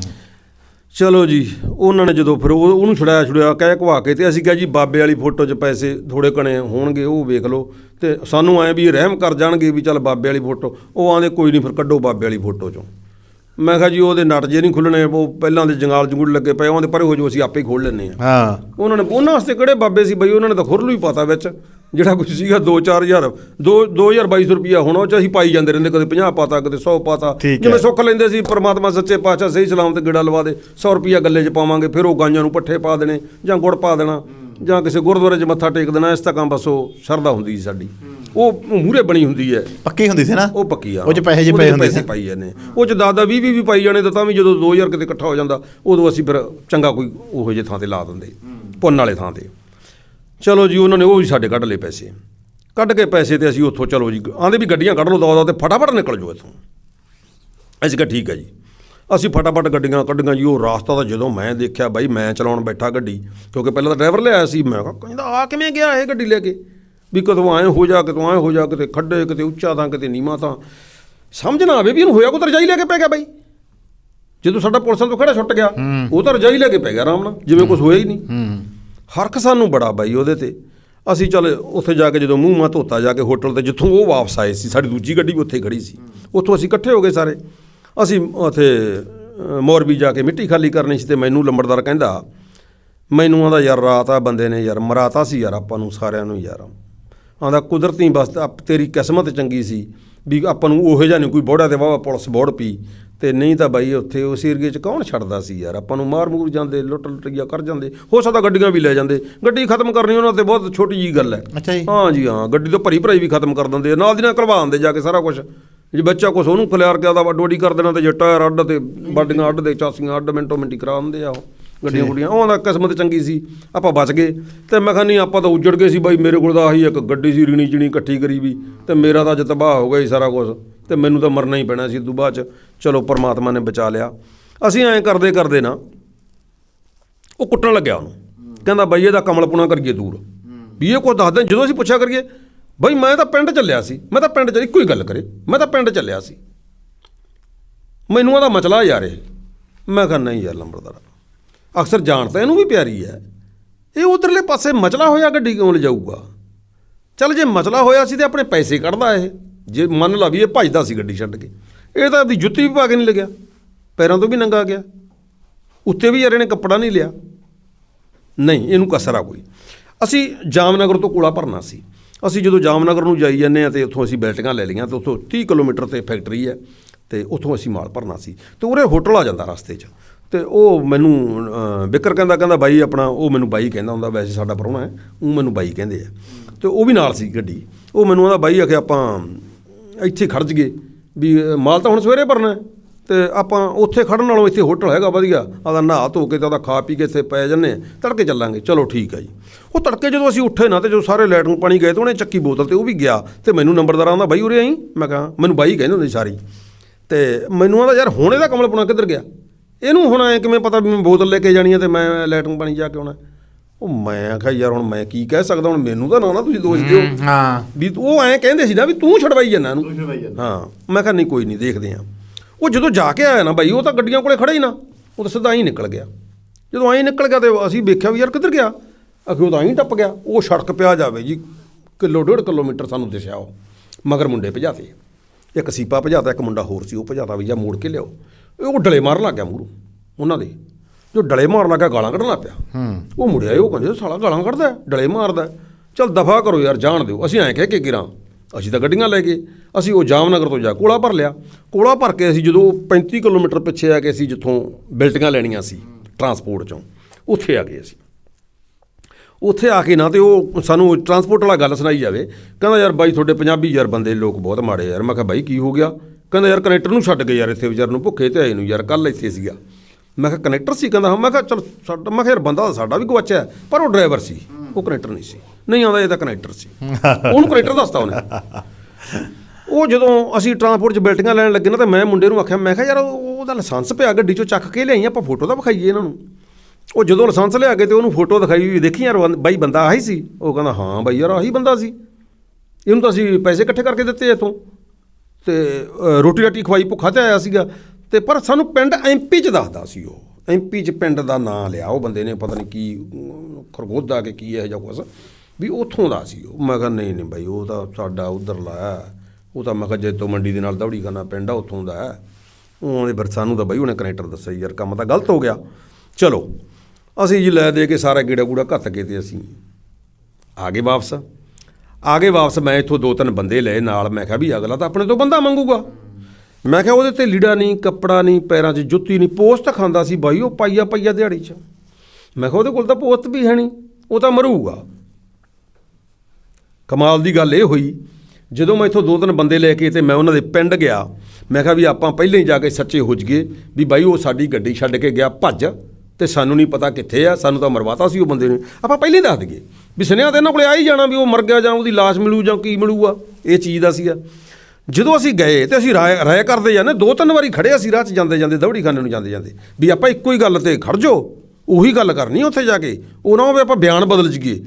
ਚਲੋ ਜੀ ਉਹਨਾਂ ਨੇ ਜਦੋਂ ਫਿਰ ਉਹ- ਉਹਨੂੰ ਛੁਡਾਇਆ ਛੁਡਾਇਆ ਕਹਿ ਘਵਾ ਕੇ ਤੇ ਅਸੀਂ ਕਿਹਾ ਜੀ ਬਾਬੇ ਵਾਲੀ ਫੋਟੋ 'ਚ ਪੈਸੇ ਥੋੜੇ ਕਣੇ ਹੋਣਗੇ ਉਹ ਵੇਖ ਲਓ। ਤੇ ਸਾਨੂੰ ਐ ਵੀ ਰਹਿਮ ਕਰ ਜਾਣਗੇ ਵੀ ਚੱਲ ਬਾਬੇ ਵਾਲੀ ਫੋਟੋ। ਉਹ ਆਂਦੇ ਕੋਈ ਨਹੀਂ ਫਿਰ ਕੱਢੋ ਬਾਬੇ ਵਾਲੀ ਫੋਟੋ 'ਚੋਂ। ਮੈਂ ਕਿਹਾ ਜੀ ਉਹਦੇ ਨਟ ਜੇ ਨਹੀਂ ਖੁੱਲਣੇ ਉਹ ਪਹਿਲਾਂ ਦੇ ਜੰਗਾਲ ਜੰਗੂਲ ਲੱਗੇ ਪਏ ਉਹਦੇ ਪਰੇ ਹੋ ਜੋ ਅਸੀਂ ਆਪੇ ਹੀ ਖੋਲ ਲੈਂਦੇ ਆ ਹਾਂ। ਉਹਨਾਂ ਨੇ ਉਹਨਾਂ ਵਾਸਤੇ ਕਿਹੜੇ ਬਾਬੇ ਸੀ ਬਈ? ਉਹਨਾਂ ਨੇ ਤਾਂ ਖੁਰਲੂ ਹੀ ਪਾਤਾ ਵਿੱਚ। ਜਿਹੜਾ ਕੁਝ ਸੀਗਾ 2-4000 2 2200 ਰੁਪਿਆ ਹੁਣ ਉਹ ਚ ਅਸੀਂ ਪਾਈ ਜਾਂਦੇ ਰਹਿੰਦੇ ਕਦੇ 50 ਪਾਤਾ ਕਦੇ 100 ਪਾਤਾ। ਠੀਕ ਜਿਵੇਂ। ਸੁੱਖ ਲੈਂਦੇ ਸੀ ਪ੍ਰਮਾਤਮਾ ਸੱਚੇ ਪਾਤਸ਼ਾਹ ਸਹੀ ਸਲਾਮ ਤੇ ਗੇੜਾ ਲਵਾ ਦੇ 100 ਰੁਪਿਆ ਗੱਲੇ 'ਚ ਪਾਵਾਂਗੇ ਫਿਰ ਉਹ ਗਾਂਆਂ ਨੂੰ ਪੱਠੇ ਪਾ ਦੇਣੇ ਜਾਂ ਗੁੜ ਪਾ ਦੇਣਾ ਜਾਂ ਕਿਸੇ ਗੁਰਦੁਆਰੇ 'ਚ ਮੱਥਾ ਟੇਕ ਦੇਣਾ ਇਸ ਤੱਕਾਂ ਬਸ ਉਹ ਸ਼ਰਧਾ ਹੁੰਦੀ ਸੀ ਸਾਡੀ। ਉਹ ਮੂਹਰੇ ਬਣੀ ਹੁੰਦੀ ਹੈ। ਪੱਕੀ ਹੁੰਦੀ ਸੀ ਨਾ? ਉਹ ਪੱਕੀ ਆ। ਉਹ 'ਚ ਪੈਸੇ ਜਿਹੇ ਉਹਦੇ ਪਏ ਹੁੰਦੇ ਸੀ। ਪਾਈ ਜਾਂਦੇ। ਉਹ ਚ ਦਾਦਾ 20 20 ਵੀ ਪਾਈ ਜਾਣੇ ਤਾਂ ਤਾਂ ਵੀ ਜਦੋਂ 2000 ਕਿਤੇ ਇਕੱਠਾ ਹੋ ਜਾਂਦਾ ਉਦੋਂ ਅਸੀਂ ਫਿਰ ਚੰਗਾ ਕੋਈ ਉਹੋ ਜਿਹੇ ਥਾਂ ਤੇ ਲਾ ਦਿੰਦੇ। ਪੁੰਨ ਵਾਲੇ ਥਾਂ ਤੇ। ਚਲੋ ਜੀ ਉਹਨਾਂ ਨੇ ਉਹ ਵੀ ਸਾਡੇ ਕੱਢ ਲਏ ਪੈਸੇ। ਕੱਢ ਕੇ ਪੈਸੇ ਤੇ ਅਸੀਂ ਉੱਥੋਂ ਚਲੋ ਜੀ ਆਂਦੇ ਵੀ ਗੱਡੀਆਂ ਕੱਢ ਲਓ ਦਵਾ ਤੇ ਫਟਾਫਟ ਨਿਕਲ ਜਾਓ ਇੱਥੋਂ। ਅਸੀਂ ਕਿਹਾ ਠੀਕ ਹੈ ਜੀ। ਅਸੀਂ ਫਟਾਫਟ ਗੱਡੀਆਂ ਕੱਢੀਆਂ ਜੀ ਉਹ ਰਾਸਤਾ ਤਾਂ ਜਦੋਂ ਮੈਂ ਦੇਖਿਆ ਬਾਈ ਮੈਂ ਚਲਾਉਣ ਬੈਠਾ ਗੱਡੀ ਕਿਉਂਕਿ ਪਹਿਲਾਂ ਤਾਂ ਡਰਾਈਵਰ ਲਿਆਇਆ ਸੀ ਮੈਂ ਕਿਹਾ ਕਹਿੰਦਾ ਆ ਕਿਵੇਂ ਗਿਆ ਇਹ ਗੱਡੀ ਲੈ ਕੇ? ਵੀ ਕਦੋਂ ਆਏ ਹੋ ਜਾ ਕਿਤੋਂ ਆਏ ਹੋ ਜਾ ਕਿਤੇ ਖੱਡੇ ਕਿਤੇ ਉੱਚਾ ਤਾਂ ਕਿਤੇ ਨੀਵਾਂ ਤਾਂ ਸਮਝ ਨਾ ਆਵੇ ਵੀ ਇਹਨੂੰ ਹੋਇਆ ਕੋ ਰਜਾਈ ਲੈ ਕੇ ਪੈ ਗਿਆ ਬਾਈ। ਜਦੋਂ ਸਾਡਾ ਪੁਲਿਸਾਂ ਤੋਂ ਖੜਾ ਛੁੱਟ ਗਿਆ ਉਹ ਤਾਂ ਰਜਾਈ ਲੈ ਕੇ ਪੈ ਗਿਆ ਆਰਾਮ ਨਾਲ ਜਿਵੇਂ ਕੁਝ ਹੋਇਆ ਹੀ ਨਹੀਂ। ਹਰਕ ਸਾਨੂੰ ਬੜਾ ਬਾਈ ਉਹਦੇ ਤੇ। ਅਸੀਂ ਚੱਲ ਉੱਥੇ ਜਾ ਕੇ ਜਦੋਂ ਮੂੰਹ ਮਾ ਧੋਤਾ ਜਾ ਕੇ ਹੋਟਲ ਤੇ, ਜਿੱਥੋਂ ਉਹ ਵਾਪਸ ਆਏ ਸੀ, ਸਾਡੀ ਦੂਜੀ ਗੱਡੀ ਵੀ ਉੱਥੇ ਹੀ ਖੜੀ ਸੀ। ਉੱਥੋਂ ਅਸੀਂ ਇਕੱਠੇ ਹੋ ਗਏ ਸਾਰੇ। ਅਸੀਂ ਉੱਥੇ ਮੋਰਬੀ ਜਾ ਕੇ ਮਿੱਟੀ ਖਾਲੀ ਕਰਨੀ ਸੀ ਤੇ ਮੈਨੂੰ ਲੰਬੜਦਾਰ ਕਹਿੰਦਾ, ਮੈਨੂੰ ਆਂਦਾ ਯਾਰ ਰਾਤ ਆ ਬੰਦੇ ਨੇ ਯਾਰ, ਮਰਾਤਾ ਸੀ ਯਾਰ ਆਪਾਂ ਨੂੰ ਸਾਰਿਆਂ ਨੂੰ ਯਾਰ। ਆਂਦਾ ਕੁਦਰਤੀ ਬਸ, ਆਪ- ਤੇਰੀ ਕਿਸਮਤ ਚੰਗੀ ਸੀ ਵੀ ਆਪਾਂ ਨੂੰ ਉਹੋ ਜਿਹਾ ਨਹੀਂ, ਕੋਈ ਬੋੜਾ ਤੇ ਵਾਵਾ ਪੁਲਿਸ ਬੋੜ ਪੀ ਤੇ ਨਹੀਂ ਤਾਂ ਬਾਈ ਉੱਥੇ ਉਸ ਏਰੀਏ 'ਚ ਕੌਣ ਛੱਡਦਾ ਸੀ ਯਾਰ? ਆਪਾਂ ਨੂੰ ਮਾਰ ਮੂਰ ਜਾਂਦੇ ਲੁੱਟ ਲੁੱਟੀਆ ਕਰ ਜਾਂਦੇ। ਹੋ ਸਕਦਾ ਗੱਡੀਆਂ ਵੀ ਲੈ ਜਾਂਦੇ। ਗੱਡੀ ਖਤਮ ਕਰਨੀ ਉਹਨਾਂ ਤੇ ਬਹੁਤ ਛੋਟੀ ਜੀ ਗੱਲ ਹੈ। ਅੱਛਾ ਜੀ। ਹਾਂ ਜੀ ਹਾਂ। ਗੱਡੀ ਤੋਂ ਭਰੀ ਭਰਾਈ ਵੀ ਖਤਮ ਕਰ ਦਿੰਦੇ ਨਾਲ ਦੀ ਨਾਲ ਕਰਵਾ ਦਿੰਦੇ ਜਾ ਕੇ ਸਾਰਾ ਕੁਝ ਜੇ ਬੱਚਾ ਕੁਛ ਉਹਨੂੰ ਖਲਿਆਰ ਕੇ ਆਦਾ ਵੱਡ ਵੱਡੀ ਕਰ ਦੇਣਾ ਤੇ ਜੇ ਟਾਇਰ ਅੱਡ ਤੇ ਬਾਡੀਆਂ ਅੱਡ ਦੇ ਚਾਸੀਆਂ ਅੱਡ ਮਿੰਟੋ ਮਿੰਟੀ ਕਰਾ ਦਿੰਦੇ ਆ ਉਹ। ਗੱਡੀਆਂ ਗੁੱਡੀਆਂ। ਉਹਨਾਂ ਦਾ ਕਿਸਮਤ ਚੰਗੀ ਸੀ। ਆਪਾਂ ਬਚ ਗਏ। ਤੇ ਮੈਂ ਕਿਹਾ ਨਹੀਂ ਆਪਾਂ ਤਾਂ ਉੱਜੜ ਗਏ ਸੀ ਬਾਈ। ਮੇਰੇ ਕੋਲ ਤਾਂ ਆਹੀ ਇੱਕ ਗੱਡੀ ਸੀ ਰੀਣੀ ਚਿਣੀ ਇਕੱਠੀ ਕਰੀ ਵੀ। ਤੇ ਮੇਰਾ ਤਾਂ ਅੱਜ ਤਬਾਹ ਹੋ ਗਿਆ ਸੀ ਸਾਰਾ ਕੁਝ ਤੇ ਮੈਨੂੰ ਤਾਂ ਮਰਨਾ ਹੀ ਪੈਣਾ ਸੀ ਬਾਅਦ ਚ। ਚਲੋ ਪਰਮਾਤਮਾ ਨੇ ਬਚਾ ਲਿਆ। ਅਸੀਂ ਐਂ ਕਰਦੇ ਕਰਦੇ ਨਾ, ਉਹ ਕੁੱਟਣ ਲੱਗਿਆ ਉਹਨੂੰ। ਕਹਿੰਦਾ ਬਾਈ ਇਹਦਾ ਕਮਲਪੁਣਾ ਕਰੀਏ ਦੂਰ। ਵੀ ਇਹ ਕੋਈ ਦੱਸਦੇ ਜਦੋਂ ਅਸੀਂ ਪੁੱਛਿਆ ਕਰੀਏ, ਬਾਈ ਮੈਂ ਤਾਂ ਪਿੰਡ ਚੱਲਿਆ ਸੀ, ਮੈਂ ਤਾਂ ਪਿੰਡ ਚ ਇੱਕੋ ਹੀ ਗੱਲ ਕਰੇ, ਮੈਂ ਤਾਂ ਪਿੰਡ ਚੱਲਿਆ ਸੀ। ਮੈਨੂੰ ਉਹਦਾ ਮਚਲਾ ਯਾਰ ਇਹ। ਮੈਂ ਕਿਹਾ ਨਹੀਂ ਯਾਰ ਲੰਬੜਦਾਰਾ, ਅਕਸਰ ਜਾਣ ਤਾਂ ਇਹਨੂੰ ਵੀ ਪਿਆਰੀ ਹੈ। ਇਹ ਉਧਰਲੇ ਪਾਸੇ ਮਚਲਾ ਹੋਇਆ ਗੱਡੀ ਕਿਉਂ ਲਿਜਾਊਗਾ ਚੱਲ ਜੇ ਮਚਲਾ ਹੋਇਆ ਸੀ ਤੇ ਆਪਣੇ ਪੈਸੇ ਕੱਢਦਾ ਇਹ। ਜੇ ਮੰਨ ਲਾ ਵੀ ਇਹ ਭੱਜਦਾ ਸੀ ਗੱਡੀ ਛੱਡ ਕੇ। ਇਹ ਤਾਂ ਆਪਦੀ ਜੁੱਤੀ ਵੀ ਪਾ ਕੇ ਨਹੀਂ ਲੱਗਿਆ। ਪੈਰਾਂ ਤੋਂ ਵੀ ਨੰਗਾ ਗਿਆ। ਉੱਤੇ ਵੀ ਯਾਰ ਨੇ ਕੱਪੜਾ ਨਹੀਂ ਲਿਆ। ਨਹੀਂ ਇਹਨੂੰ ਕਸਰ ਆ ਕੋਈ। ਅਸੀਂ ਜਾਮਨਗਰ ਤੋਂ ਕੋਲਾ ਭਰਨਾ ਸੀ। ਅਸੀਂ ਜਦੋਂ ਜਾਮਨਗਰ ਨੂੰ ਜਾਈ ਜਾਂਦੇ ਆ ਤੇ ਉੱਥੋਂ ਅਸੀਂ ਬੈਲਟੀਆਂ ਲੈ ਲਈਆਂ ਤੇ ਉੱਥੋਂ 30 ਕਿਲੋਮੀਟਰ ਤੇ ਫੈਕਟਰੀ ਹੈ ਤੇ ਉੱਥੋਂ ਅਸੀਂ ਮਾਲ ਭਰਨਾ ਸੀ। ਤੇ ਉਰੇ ਹੋਟਲ ਆ ਜਾਂਦਾ ਰਸਤੇ 'ਚ। ਤੇ ਉਹ ਮੈਨੂੰ ਅਹ, ਵਿਕਰ ਕਹਿੰਦਾ ਕਹਿੰਦਾ ਬਾਈ ਆਪਣਾ ਉਹ ਮੈਨੂੰ ਬਾਈ ਕਹਿੰਦਾ ਹੁੰਦਾ ਵੈਸੇ ਸਾਡਾ ਪ੍ਰਾਹੁਣਾ ਹੈ। ਉਹ ਮੈਨੂੰ ਬਾਈ ਕਹਿੰਦੇ ਆ। ਤੇ ਉਹ ਵੀ ਨਾਲ ਸੀ ਗੱਡੀ। ਉਹ ਮੈਨੂੰ ਆਂਦਾ ਬਾਈ ਆਖੇ ਆਪਾਂ ਇੱਥੇ ਖੜ ਗਏ ਵੀ ਮਾਲ ਤਾਂ ਹੁਣ ਸਵੇਰੇ ਭਰਨਾ ਹੈ ਤੇ ਆਪਾਂ ਉੱਥੇ ਖੜਨ ਨਾਲੋਂ ਇੱਥੇ ਹੋਟਲ ਹੈਗਾ ਵਧੀਆ। ਆਦਾ ਨਹਾ ਧੋ ਕੇ ਤੇ ਉਹਦਾ ਖਾ ਪੀ ਕੇ ਇੱਥੇ ਪੈ ਜੰਨੇ ਤੜਕੇ ਚੱਲਾਂਗੇ। ਚਲੋ ਠੀਕ ਆ ਜੀ। ਉਹ ਤੜਕੇ ਜਦੋਂ ਅਸੀਂ ਉੱਠੇ ਨਾ ਤੇ ਜਦੋਂ ਸਾਰੇ ਲੈਟ ਪਾਣੀ ਗਏ ਤੇ ਉਹਨੇ ਚੱਕੀ ਬੋਤਲ ਤੇ ਉਹ ਵੀ ਗਿਆ। ਤੇ ਮੈਨੂੰ ਨੰਬਰਦਾਰ ਆਂਦਾ ਬਾਈ ਉਰੇ ਆਈ। ਮੈਂ ਕਹਾਂ, ਮੈਨੂੰ ਬਾਈ ਕਹਿੰਦੇ ਹੁੰਦੇ ਸਾਰੀ। ਤੇ ਮੈਨੂੰ ਆਂਦਾ ਯਾਰ ਹੁਣ ਇਹਦਾ ਕਮਲ ਪੁਣਾ ਕਿੱਧਰ ਗਿਆ? ਇਹਨੂੰ ਹੁਣ ਐ ਕਿਵੇਂ ਪਤਾ ਵੀ ਮੈਂ ਬੋਤਲ ਲੈ ਕੇ ਜਾਣੀ ਹੈ ਤੇ ਮੈਂ ਲੈਟਰਿੰਗ ਪਾਣੀ ਜਾ ਕੇ ਆਉਣਾ। ਉਹ ਮੈਂ ਆਖਿਆ ਯਾਰ ਹੁਣ ਮੈਂ ਕੀ ਕਹਿ ਸਕਦਾ? ਹੁਣ ਮੈਨੂੰ ਤਾਂ ਨਾ ਨਾ ਤੁਸੀਂ ਦੋਸ਼ ਦਿਓ। ਹੂੰ, ਵੀ ਉਹ ਐਂ ਕਹਿੰਦੇ ਸੀ ਨਾ ਵੀ ਤੂੰ ਛਡਵਾਈ ਜਾਂਦਾ ਇਹਨੂੰ। ਤੂੰ ਛਡਵਾਈ ਜਾਂਦਾ। ਹਾਂ ਮੈਂ ਕਿਹਾ ਨਹੀਂ ਕੋਈ ਨਹੀਂ ਦੇਖਦੇ ਆ। ਉਹ ਜਦੋਂ ਜਾ ਕੇ ਆਇਆ ਨਾ ਬਾਈ ਉਹ ਤਾਂ ਗੱਡੀਆਂ ਕੋਲੇ ਖੜਾ ਹੀ ਨਾ। ਉਹ ਤਾਂ ਸਿੱਧਾ ਹੀ ਨਿਕਲ ਗਿਆ। ਜਦੋਂ ਐਂ ਨਿਕਲ ਗਿਆ ਤੇ ਅਸੀਂ ਵੇਖਿਆ ਵੀ ਯਾਰ ਕਿੱਧਰ ਗਿਆ? ਅਖੇ ਉਹ ਤਾਂ ਐਂ ਟੱਪ ਗਿਆ। ਉਹ ਸੜਕ ਪਿਆ ਜਾਵੇ ਜੀ। ਕਿਲੋ ਡੇਢ ਕਿਲੋਮੀਟਰ ਸਾਨੂੰ ਦਿਸਿਆ ਉਹ। ਮਗਰ ਮੁੰਡੇ ਭਜਾਤੇ। ਇੱਕ ਸੀਪਾ ਭਜਾਤਾ ਇੱਕ ਮੁੰਡਾ ਹੋਰ ਸੀ ਉਹ ਭਜਾਤਾ ਵੀ ਜਾ ਮੋੜ ਕੇ ਲਿਆਓ। ਇਹ ਉਹ ਡਲੇ ਮਾਰਨ ਲੱਗ ਗਿਆ ਮੂਹਰੋਂ ਉਹਨਾਂ ਦੇ। ਜੋ ਡਲੇ ਮਾਰਨ ਲੱਗਾ ਗਾਲਾਂ ਕੱਢਣ ਲੱਗ ਪਿਆ। ਹੂੰ। ਉਹ ਮੁੜਿਆ ਉਹ ਕਹਿੰਦੇ ਸਾਲਾ ਗਾਲਾਂ ਕੱਢਦਾ ਡਲੇ ਮਾਰਦਾ। ਚੱਲ ਦਫਾ ਕਰੋ ਯਾਰ ਜਾਣ ਦਿਓ। ਅਸੀਂ ਐਂ ਕਹਿ ਕੇ ਗਿਰਾਂ। ਅਸੀਂ ਤਾਂ ਗੱਡੀਆਂ ਲੈ ਗਏ ਅਸੀਂ ਉਹ ਜਾਮਨਗਰ ਤੋਂ ਜਾ ਕੋਲਾ ਭਰ ਲਿਆ। ਕੋਲਾ ਭਰ ਕੇ ਅਸੀਂ ਜਦੋਂ 35 ਕਿਲੋਮੀਟਰ ਪਿੱਛੇ ਆ ਕੇ ਅਸੀਂ ਜਿੱਥੋਂ ਬਿਲਟੀਆਂ ਲੈਣੀਆਂ ਸੀ ਟਰਾਂਸਪੋਰਟ ਚੋਂ ਉੱਥੇ ਆ ਗਏ ਅਸੀਂ। ਉੱਥੇ ਆ ਕੇ ਨਾ ਤੇ ਉਹ ਸਾਨੂੰ ਟਰਾਂਸਪੋਰਟ ਵਾਲਾ ਗੱਲ ਸੁਣਾਈ ਜਾਵੇ। ਕਹਿੰਦਾ ਯਾਰ ਬਾਈ ਤੁਹਾਡੇ ਪੰਜਾਬੀ ਯਾਰ ਬੰਦੇ ਲੋਕ ਬਹੁਤ ਮਾੜੇ ਯਾਰ। ਮੈਂ ਕਿਹਾ ਬਾਈ ਕੀ ਹੋ ਗਿਆ? ਕਹਿੰਦਾ ਯਾਰ ਕਨੈਕਟਰ ਨੂੰ ਛੱਡ ਗਏ ਯਾਰ ਇੱਥੇ ਵਿਚਾਰ ਨੂੰ ਭੁੱਖੇ ਤੇ ਆਏ ਨੂੰ ਯਾਰ ਕੱਲ ਇੱਥੇ ਸੀਗਾ। ਮੈਂ ਕਿਹਾ ਕਨੈਕਟਰ ਸੀ, ਕਹਿੰਦਾ ਹਾਂ, ਮੈਂ ਕਿਹਾ ਚਲ ਸਾਡਾ ਮੈਂ ਕਿਹਾ ਯਾਰ ਬੰਦਾ ਤਾਂ ਸਾਡਾ ਵੀ ਗਵਾਚਿਆ ਪਰ ਉਹ ਡਰਾਈਵਰ ਸੀ, ਉਹ ਕਨੈਕਟਰ ਨਹੀਂ ਸੀ। ਨਹੀਂ ਆਉਂਦਾ, ਇਹ ਤਾਂ ਕਨੈਕਟਰ ਸੀ। ਉਹਨੂੰ ਕਨੈਕਟਰ ਦੱਸਤਾ ਉਹਨੇ। ਉਹ ਜਦੋਂ ਅਸੀਂ ਟਰਾਂਸਪੋਰਟ 'ਚ ਬੈਲਟੀਆਂ ਲੈਣ ਲੱਗੇ ਨਾ, ਤਾਂ ਮੈਂ ਮੁੰਡੇ ਨੂੰ ਆਖਿਆ, ਮੈਂ ਕਿਹਾ ਯਾਰ ਉਹਦਾ ਲਾਇਸੈਂਸ ਪਿਆ, ਗੱਡੀ 'ਚੋਂ ਚੱਕ ਕੇ ਲਿਆਈ ਆਪਾਂ ਫੋਟੋ ਤਾਂ ਵਿਖਾਈਏ ਇਹਨਾਂ ਨੂੰ। ਉਹ ਜਦੋਂ ਲਾਇਸੈਂਸ ਲਿਆ ਕੇ ਤੇ ਉਹਨੂੰ ਫੋਟੋ ਦਿਖਾਈ, ਵੀ ਦੇਖੀ ਯਾਰ ਬਾਈ ਬੰਦਾ ਆਹੀ ਸੀ। ਉਹ ਕਹਿੰਦਾ, ਹਾਂ ਬਾਈ ਯਾਰ, ਆਹੀ ਬੰਦਾ ਸੀ। ਇਹਨੂੰ ਤਾਂ ਅਸੀਂ ਪੈਸੇ ਇਕੱਠੇ ਕਰਕੇ ਦਿੱਤੇ ਇੱਥੋਂ। ਤੇ ਰੋਟੀ ਰਾਟੀ ਖਵਾਈ, ਭੁੱਖਾ ਤੇ ਆਇਆ ਸੀਗਾ। ਤੇ ਪਰ ਸਾਨੂੰ ਪਿੰਡ ਐਮਪੀ ਚ ਦੱਸਦਾ ਸੀ ਉਹ। ਐਮਪੀ ਚ ਪਿੰਡ ਦਾ ਨਾਂ ਲਿਆ ਉਹ ਬੰਦੇ ਨੇ ਪਤਾ ਨਹੀਂ ਕੀ ਅਮ, ਖਰਗੋਦਾ ਕਿ ਕੀ ਇਹੋ ਜਿਹਾ ਕੁਛ ਵੀ ਉੱਥੋਂ ਦਾ ਸੀ ਉਹ। ਮੈਂ ਕਿਹਾ ਨਹੀਂ ਨਹੀਂ ਬਾਈ ਉਹ ਤਾਂ ਸਾਡਾ ਉਧਰ ਲਾਇਆ ਉਹ ਤਾਂ ਮੈਂ ਕਿਹਾ ਜੈਤੋ ਮੰਡੀ ਦੇ ਨਾਲ ਦੌੜੀ ਕਰਨਾ ਪਿੰਡ ਆ ਉੱਥੋਂ ਦਾ ਉਹਨੇ ਫਿਰ ਸਾਨੂੰ ਤਾਂ ਬਾਈ ਉਹਨੇ ਕਨੈਕਟਰ ਦੱਸਿਆ ਯਾਰ ਕੰਮ ਤਾਂ ਗਲਤ ਹੋ ਗਿਆ। ਚਲੋ ਅਸੀਂ ਜੀ ਲੈ ਦੇ ਕੇ ਸਾਰਾ ਗੀੜਾ ਗੂੜਾ ਘੱਤ ਕੇ ਤੇ ਅਸੀਂ ਆ ਗਏ ਵਾਪਸ। ਆ ਗਏ ਵਾਪਸ ਮੈਂ ਇੱਥੋਂ ਦੋ ਤਿੰਨ ਬੰਦੇ ਲਏ ਨਾਲ ਮੈਂ ਕਿਹਾ ਵੀ ਅਗਲਾ ਤਾਂ ਆਪਣੇ ਤੋਂ ਬੰਦਾ ਮੰਗੂਗਾ। ਮੈਂ ਕਿਹਾ ਉਹਦੇ ਤੇ ਲੀੜਾ ਨਹੀਂ, ਕੱਪੜਾ ਨਹੀਂ, ਪੈਰਾਂ 'ਚ ਜੁੱਤੀ ਨਹੀਂ ਪੋਸਟ ਖਾਂਦਾ ਸੀ ਬਾਈ ਉਹ ਪਾਈਆ ਪਾਈਆ ਦਿਹਾੜੀ 'ਚ। ਮੈਂ ਕਿਹਾ ਉਹਦੇ ਕੋਲ ਤਾਂ ਪੋਸਟ ਵੀ ਹੈ ਨਹੀਂ, ਉਹ ਤਾਂ ਮਰੂਗਾ। ਕਮਾਲ ਦੀ ਗੱਲ ਇਹ ਹੋਈ, ਜਦੋਂ ਮੈਂ ਇੱਥੋਂ ਦੋ ਤਿੰਨ ਬੰਦੇ ਲੈ ਕੇ ਤੇ ਮੈਂ ਉਹਨਾਂ ਦੇ ਪਿੰਡ ਗਿਆ, ਮੈਂ ਕਿਹਾ ਵੀ ਆਪਾਂ ਪਹਿਲਾਂ ਹੀ ਜਾ ਕੇ ਸੱਚੇ ਹੋ ਜਗੇ ਵੀ ਬਾਈ ਉਹ ਸਾਡੀ ਗੱਡੀ ਛੱਡ ਕੇ ਗਿਆ ਭੱਜ ਤੇ ਸਾਨੂੰ ਨਹੀਂ ਪਤਾ ਕਿੱਥੇ ਆ, ਸਾਨੂੰ ਤਾਂ ਮਰਵਾਤਾ ਸੀ ਉਹ ਬੰਦੇ ਨੇ। ਆਪਾਂ ਪਹਿਲਾਂ ਹੀ ਦੱਸ ਦਈਏ ਵੀ ਸੁਨੇਹਾ ਤਾਂ ਇਹਨਾਂ ਕੋਲੇ ਆ ਹੀ ਜਾਣਾ ਵੀ ਉਹ ਮਰ ਗਿਆ ਜਾਂ ਉਹਦੀ ਲਾਸ਼ ਮਿਲੂ ਜਾਂ ਕੀ ਮਿਲੂਗਾ, ਇਹ ਚੀਜ਼ ਦਾ ਸੀਗਾ। ਜਦੋਂ ਅਸੀਂ ਗਏ ਤੇ ਅਸੀਂ ਰਾਏ ਰਾਏ ਕਰਦੇ ਜਾਂਦੇ, ਦੋ ਤਿੰਨ ਵਾਰੀ ਖੜੇ ਅਸੀਂ ਰਾਹ 'ਚ ਜਾਂਦੇ ਜਾਂਦੇ ਦੌੜੀ ਖਾਨੇ ਨੂੰ ਜਾਂਦੇ ਜਾਂਦੇ, ਵੀ ਆਪਾਂ ਇੱਕੋ ਹੀ ਗੱਲ ਤੇ ਖੜ ਜਾਓ, ਉਹੀ ਗੱਲ ਕਰਨੀ ਉੱਥੇ ਜਾ ਕੇ, ਉਹ ਨਾ ਹੋਵੇ ਆਪਾਂ ਬਿਆਨ ਬਦਲ ਜੀਏ